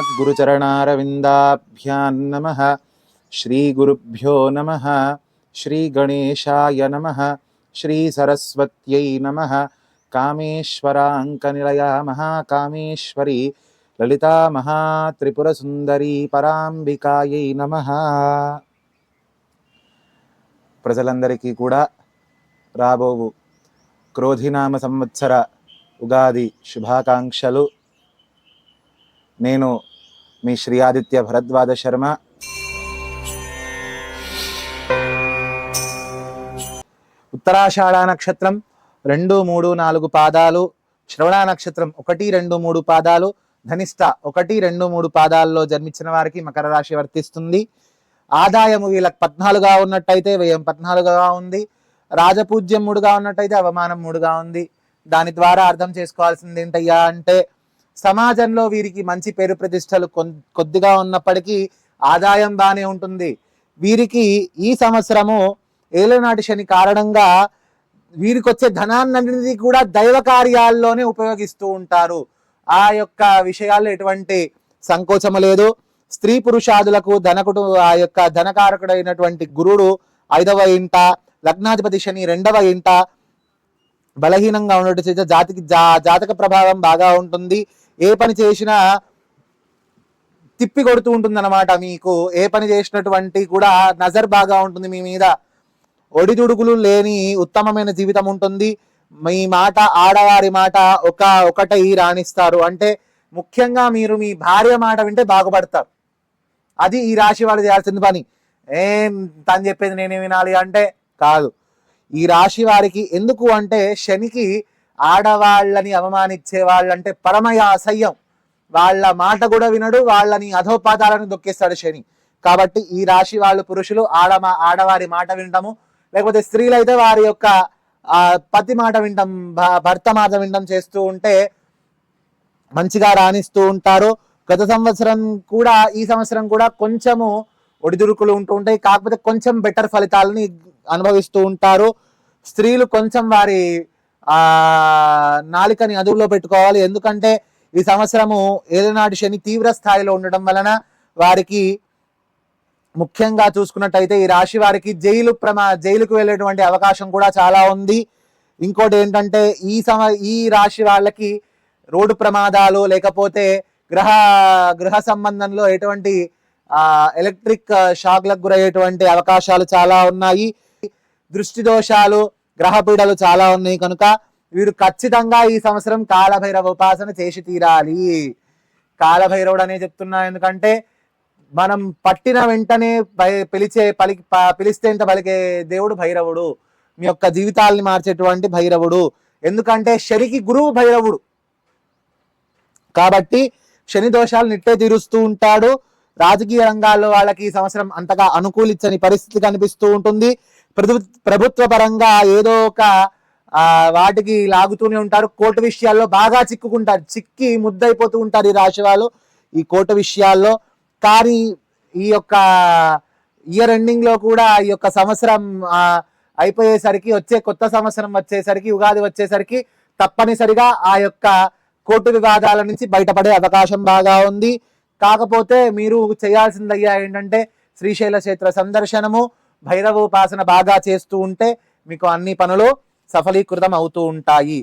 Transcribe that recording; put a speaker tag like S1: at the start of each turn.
S1: శ్రీమద్గురుచరణారవిందాభ్యాన్నమ శ్రీగురుభ్యో నమ శ్రీగణేశాయ నమ శ్రీసరస్వత్యై నమ కామేశ్వరాంకనిలయ మహాకామేశ్వరి లలితామహాత్రిపురసుందరీ పరాంబికాయై నమ ప్రజలందరికీ కూడా రాబోవు క్రోధినామ సంవత్సర ఉగాది శుభాకాంక్షలు. నేను మీ శ్రీ ఆదిత్య భరద్వాజ శర్మ. ఉత్తరాషాఢ నక్షత్రం రెండు మూడు నాలుగు పాదాలు శ్రవణ నక్షత్రం ఒకటి రెండు మూడు పాదాలు ధనిష్ట ఒకటి రెండు మూడు పాదాల్లో జన్మించిన వారికి మకర రాశి వర్తిస్తుంది. ఆదాయము వీళ్ళకి పద్నాలుగుగా ఉన్నట్టయితే వ్యయం పద్నాలుగుగా ఉంది. రాజపూజ్యం మూడుగా ఉన్నట్టయితే అవమానం మూడుగా ఉంది. దాని ద్వారా అర్థం చేసుకోవాల్సింది ఏంటయ్యా అంటే సమాజంలో వీరికి మంచి పేరు ప్రతిష్టలు కొద్దిగా ఉన్నప్పటికీ ఆదాయం బాగానే ఉంటుంది. వీరికి ఈ సంవత్సరము ఏలనాటి శని కారణంగా వీరికి వచ్చే ధనాన్ని కూడా దైవ కార్యాల్లోనే ఉపయోగిస్తూ ఉంటారు. ఆ యొక్క విషయాల్లో ఎటువంటి సంకోచము లేదు. స్త్రీ పురుషాదులకు ధనకుడు ఆ యొక్క ధనకారకుడైనటువంటి గురుడు ఐదవ ఇంట లగ్నాధిపతి శని రెండవ ఇంట బలహీనంగా ఉన్నట్టు చేత జాతికి జా జాతక ప్రభావం బాగా ఉంటుంది. ఏ పని చేసినా తిప్పి కొడుతూ ఉంటుంది మీకు. ఏ పని చేసినటువంటి కూడా నజర్ బాగా ఉంటుంది మీ మీద. ఒడిదుడుకులు లేని ఉత్తమమైన జీవితం ఉంటుంది. మీ మాట ఆడవారి మాట ఒక ఒకటై రాణిస్తారు. అంటే ముఖ్యంగా మీరు మీ భార్య మాట వింటే బాగుపడతారు. అది ఈ రాశి వాళ్ళు చేయాల్సిన పని. ఏం తను చెప్పేది నేనే వినాలి అంటే కాదు. ఈ రాశి వారికి ఎందుకు అంటే శనికి ఆడవాళ్ళని అవమానించే వాళ్ళంటే పరమయ అసహ్యం. వాళ్ళ మాట కూడా వినడు వాళ్ళని అధోపాతాలను దొక్కేస్తాడు శని. కాబట్టి ఈ రాశి వాళ్ళు పురుషులు ఆడ ఆడవారి మాట వినటము లేకపోతే స్త్రీలు అయితే వారి యొక్క ఆ, పతి మాట వినటం భర్త మాట వినటం చేస్తూ ఉంటే మంచిగా రాణిస్తూ ఉంటారు. గత సంవత్సరం కూడా ఈ సంవత్సరం కూడా కొంచెము ఒడిదుడుకులు ఉంటూ ఉంటాయి. కాకపోతే కొంచెం బెటర్ ఫలితాలని అనుభవిస్తూ ఉంటారు. స్త్రీలు కొంచెం వారి ఆ నాలికని అదుపులో పెట్టుకోవాలి. ఎందుకంటే ఈ సంవత్సరము ఏలనాటి శని తీవ్ర స్థాయిలో ఉండడం వలన వారికి ముఖ్యంగా చూసుకున్నట్టయితే ఈ రాశి వారికి జైలు ప్రమా జైలుకు వెళ్ళేటువంటి అవకాశం కూడా చాలా ఉంది. ఇంకోటి ఏంటంటే ఈ సమ ఈ రాశి వాళ్ళకి రోడ్డు ప్రమాదాలు లేకపోతే గ్రహ గృహ సంబంధంలో ఎటువంటి ఎలక్ట్రిక్ షాక్లకు గురయ్యేటువంటి అవకాశాలు చాలా ఉన్నాయి. దృష్టి దోషాలు గ్రహ పీడలు చాలా ఉన్నాయి కనుక వీరు ఖచ్చితంగా ఈ సంవత్సరం కాలభైరవ ఉపాసన చేసి తీరాలి. కాలభైరవుడు అనే చెప్తున్నా ఎందుకంటే మనం పట్టిన వెంటనే పై- పిలిచే పలికి ప- పిలిస్తే ఎంత పలికే దేవుడు భైరవుడు. మీ యొక్క జీవితాల్ని మార్చేటువంటి భైరవుడు. ఎందుకంటే శనికి గురువు భైరవుడు. కాబట్టి శని దోషాలు నిట్టే తీరుస్తూ ఉంటాడు. రాజకీయ రంగాల్లో వాళ్ళకి ఈ సంవత్సరం అంతగా అనుకూలించని పరిస్థితి కనిపిస్తూ ఉంటుంది. ప్రభుత్వ పరంగా ఏదో ఒక వాటికి లాగుతూనే ఉంటారు. కోర్టు విషయాల్లో బాగా చిక్కుకుంటారు. చిక్కి ముద్దైపోతూ ఉంటారు ఈ రాశి వాళ్ళు ఈ కోర్టు విషయాల్లో. కానీ ఈ యొక్క ఇయర్ ఎండింగ్లో కూడా ఈ యొక్క సంవత్సరం అయిపోయేసరికి వచ్చే కొత్త సంవత్సరం వచ్చేసరికి ఉగాది వచ్చేసరికి తప్పనిసరిగా ఆ యొక్క కోర్టు వివాదాల నుంచి బయటపడే అవకాశం బాగా ఉంది. కాకపోతే మీరు చేయాల్సిందయ్యా ఏంటంటే శ్రీశైల క్షేత్ర సందర్శనము భైరవోపాసన బాగా చేస్తూ ఉంటే మీకు అన్ని పనులు సఫలీకృతం అవుతూ ఉంటాయి.